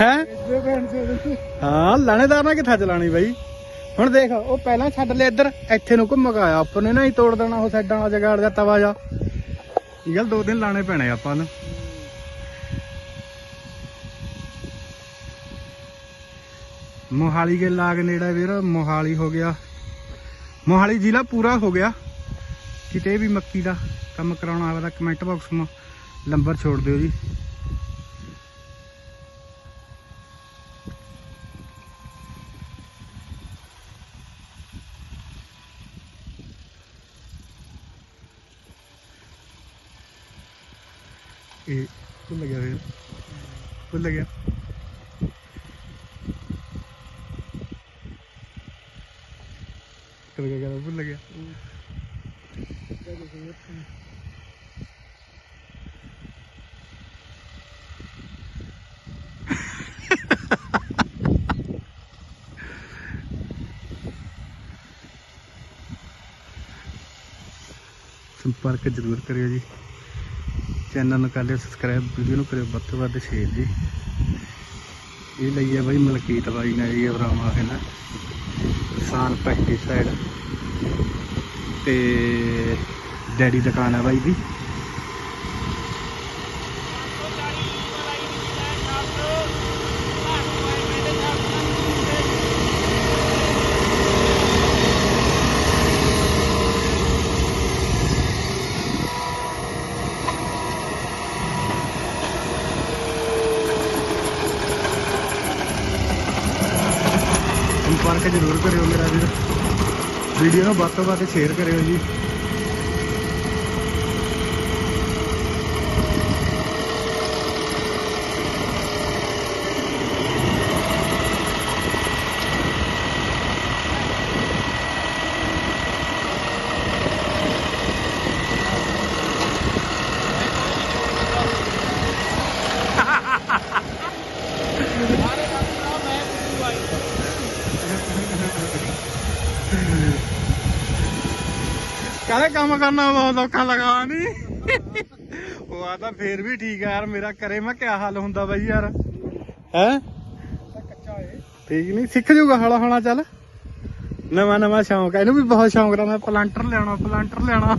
ਹੈ? ਹਾਂ ਲਾਣੇਦਾਰ ਨਾਲ ਕਿੱਥਾ ਚਲਾਣੀ ਬਾਈ? ਹੁਣ ਦੇਖ ਉਹ ਪਹਿਲਾਂ ਛੱਡ ਲਿਆ ਇੱਧਰ। ਇੱਥੇ ਨੂੰ ਘੁੰਮ ਕੇ ਆਇਆ। ਆਪਾਂ ਨੇ ਨਾ ਹੀ ਤੋੜ ਦੇਣਾ ਉਹ ਸਾਈਡਾਂ ਵਾਲਾ ਜਗਾੜ ਦਾ ਤਵਾ ਜਾ। ਇਹ ਗੱਲ ਦੋ ਦਿਨ ਲਾਣੇ ਪੈਣੇ ਆਪਾਂ ਨੂੰ। ਮੋਹਾਲੀ ਦੇ ਲਾਗ ਨੇੜਾ ਵੀਰ ਮੋਹਾਲੀ ਹੋ ਗਿਆ। ਮੋਹਾਲੀ ਜ਼ਿਲ੍ਹਾ ਪੂਰਾ ਹੋ ਗਿਆ। ਕਿਤੇ ਵੀ ਮੱਕੀ ਦਾ ਕੰਮ ਕਰਾਉਣਾ ਆਵੇ ਤਾਂ ਕਮੈਂਟ ਬਾਕਸ 'ਮਾ ਨੰਬਰ ਛੋੜ ਦਿਓ ਜੀ। ਇਹ ਭੁੱਲ ਗਿਆ ਵੀਰ ਭੁੱਲ ਗਿਆ ਕਰ ਗਿਆ ਕਰ ਭੁੱਲ ਗਿਆ ਸੰਪਰਕ ਜ਼ਰੂਰ ਕਰਿਓ ਜੀ ਚੈਨਲ ਨੂੰ ਕਰ ਲਿਓ ਸਬਸਕ੍ਰਾਈਬ ਵੀਡੀਓ ਨੂੰ ਕਰਿਓ, ਵੱਧ ਤੋਂ ਵੱਧ ਸ਼ੇਅਰ ਜੀ। ਇਹ ਲਈ ਹੈ ਬਾਈ ਮਲਕੀਤ ਬਾਈ ਨੇ ਜੀ ਬਰਾਮਾ ਹੈ ਨਾ। ਕਿਸਾਨ ਪੈਸਟੀਸਾਈਡ। ਤੇ ਡੈਡੀ ਦੁਕਾਨ ਹੈ ਬਾਈ ਦੀ ਸੰਪਰਕ ਜ਼ਰੂਰ ਕਰਿਓ ਮੇਰਾ ਵੀਰ। ਵੀਡੀਓ ਨੂੰ ਵੱਧ ਤੋਂ ਵੱਧ ਸ਼ੇਅਰ ਕਰਿਓ ਜੀ। ਕਾਹਦੇ ਕੰਮ ਕਰਨਾ ਬਹੁਤ ਔਖਾ ਲਗਾ ਨਹੀਂ ਉਹ ਆ ਫੇਰ ਵੀ ਠੀਕ ਆ ਯਾਰ, ਮੇਰਾ ਕਰੇ। ਮੈਂ ਕਿਆ ਹਾਲ ਹੁੰਦਾ ਬਾਈ ਯਾਰ? ਹੈ? ਠੀਕ ਨਹੀਂ ਸਿੱਖ ਜੂਗਾ ਹੌਲਾ ਹੌਲਾ ਚੱਲ। ਨਵਾਂ ਨਵਾਂ ਸ਼ੌਂਕ ਇਹਨੂੰ ਵੀ ਬਹੁਤ ਸ਼ੌਂਕ ਦਾ ਮੈਂ ਪਲਾਂਟਰ ਲਿਆਉਣਾ ਪਲਾਂਟਰ ਲਿਆਉਣਾ।